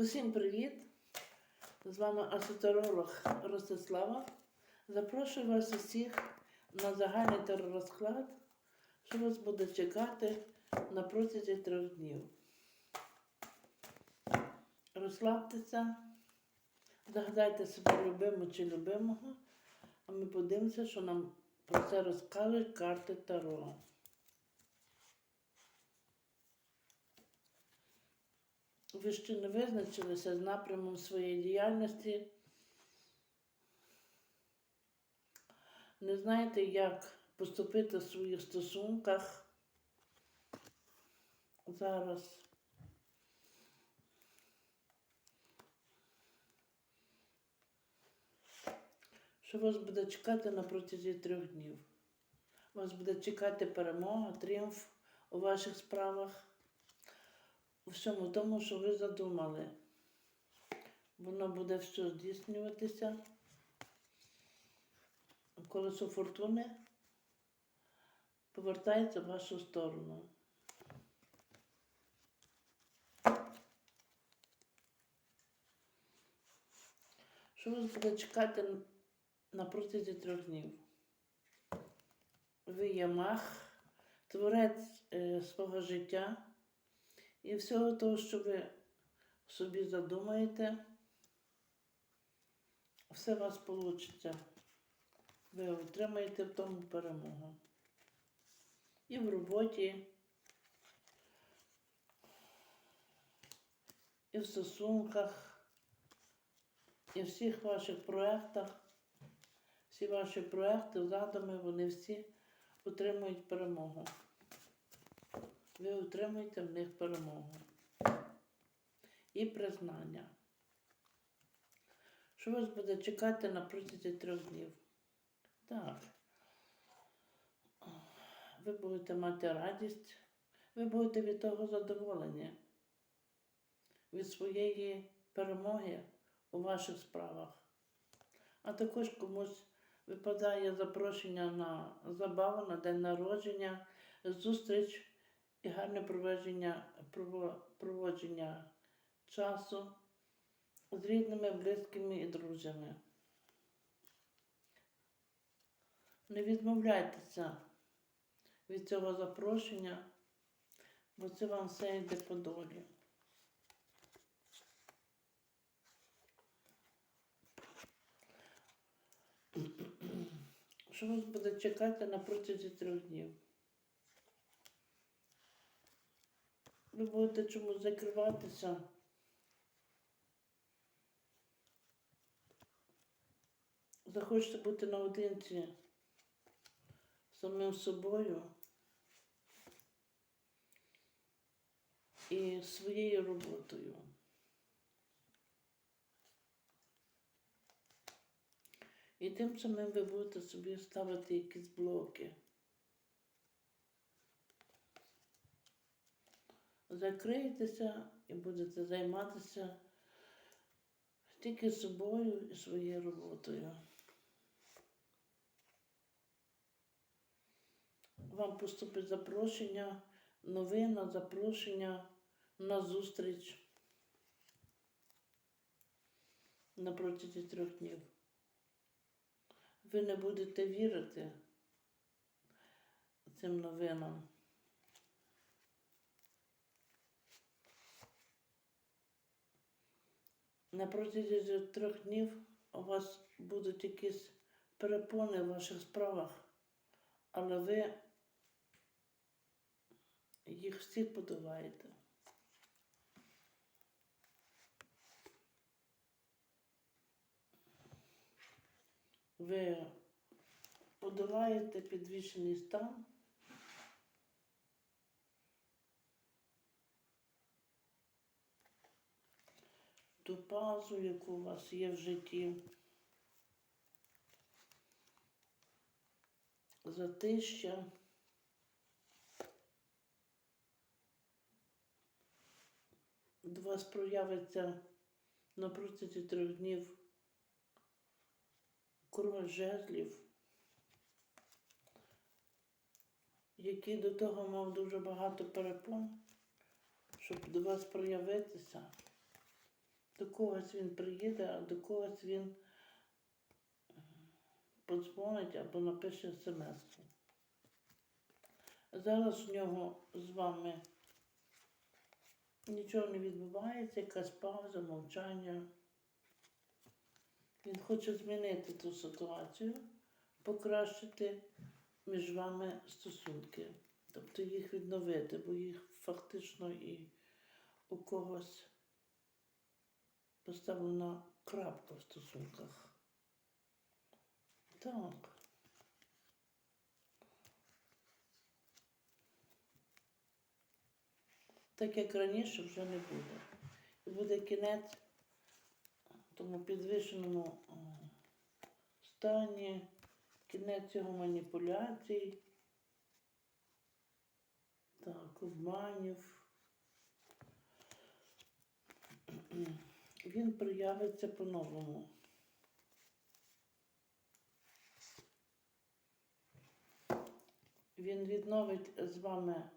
Усім привіт! З вами асотеролог Ростислава. Запрошую вас усіх на загальний теророзклад, що вас буде чекати на протязі трьох днів. Розслабтеся, загадайте себе любимого чи любимого, а ми подивимося, що нам про це розкажуть карти Таро. Ви ще не визначилися з напрямом своєї діяльності, не знаєте, як поступити в своїх стосунках зараз. Що вас буде чекати на протязі трьох днів? Вас буде чекати перемога, тріумф у ваших справах всьому тому, що ви задумали. Воно буде все здійснюватися. Колесо фортуни повертається в вашу сторону. Що вас буде чекати на протязі трьох днів? Ви є мах, творець е, свого життя. І всього того, що ви собі задумаєте, все у вас вийде. Ви отримаєте в тому перемогу. І в роботі, і в стосунках, і в всіх ваших проєктах. Всі ваші проєкти, задуми, вони всі отримують перемогу ви отримуєте в них перемогу і признання. Що вас буде чекати на протязі трьох днів? Так. Ви будете мати радість, ви будете від того задоволені, від своєї перемоги у ваших справах. А також комусь випадає запрошення на забаву, на день народження, зустріч і гарне проведення, проводження часу з рідними, близькими і друзями. Не відмовляйтеся від цього запрошення, бо це вам все йде по долі. Що вас буде чекати на протязі трьох днів? Ви будете чомусь закриватися. Захочете бути наодинці самим собою і своєю роботою. І тим самим ви будете собі ставити якісь блоки. Закриєтеся і будете займатися тільки собою і своєю роботою. Вам поступить запрошення, новина, запрошення на зустріч на протязі трьох днів. Ви не будете вірити цим новинам. На протязі трьох днів у вас будуть якісь перепони в ваших справах, але ви їх всі подолаєте. Ви подолаєте підвищений стан. Ту паузу, яку у вас є в житті. Затища. До вас проявиться на протязі трьох днів король жезлів, який до того мав дуже багато перепон, щоб до вас проявитися. До когось він приїде, а до когось він подзвонить або напише смс. Зараз в нього з вами нічого не відбувається, якась пауза, мовчання. Він хоче змінити ту ситуацію, покращити між вами стосунки, тобто їх відновити, бо їх фактично і у когось поставлена крапка в стосунках. Так. Так як раніше вже не буде. І буде кінець тому підвищеному стані, кінець його маніпуляцій, так, обманів. Він проявиться по-новому. Він відновить з вами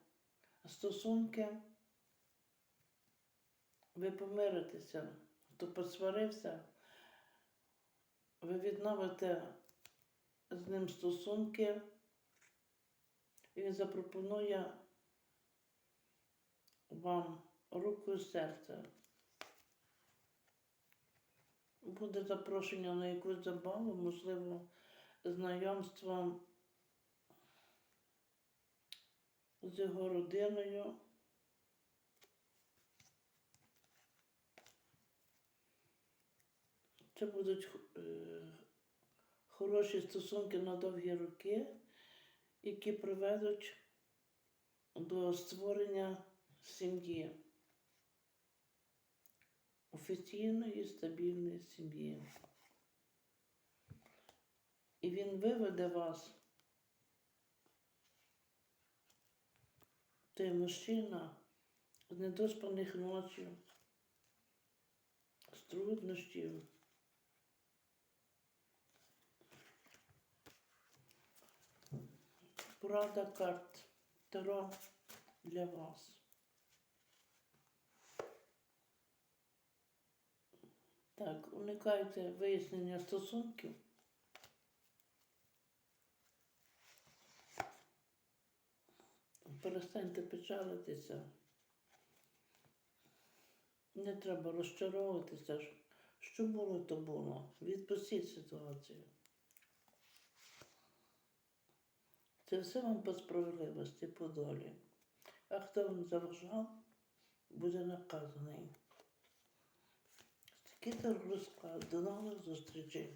стосунки. Ви помиритеся, хто посварився, ви відновите з ним стосунки. Він запропонує вам руку і серце. Буде запрошення на якусь забаву, можливо, знайомство з його родиною. Це будуть е, хороші стосунки на довгі роки, які приведуть до створення сім'ї. Офіційної стабільної сім'ї. І він виведе вас, той мужчина, з недоспаних ночів, з труднощів. Порада карт Таро для вас. Так, уникайте вияснення стосунків. Перестаньте печалитися. Не треба розчаровуватися. Що було, то було. Відпустіть ситуацію. Це все вам по справедливості, по долі. А хто вам заважав, буде наказаний. Такий розклад. До нових зустрічей.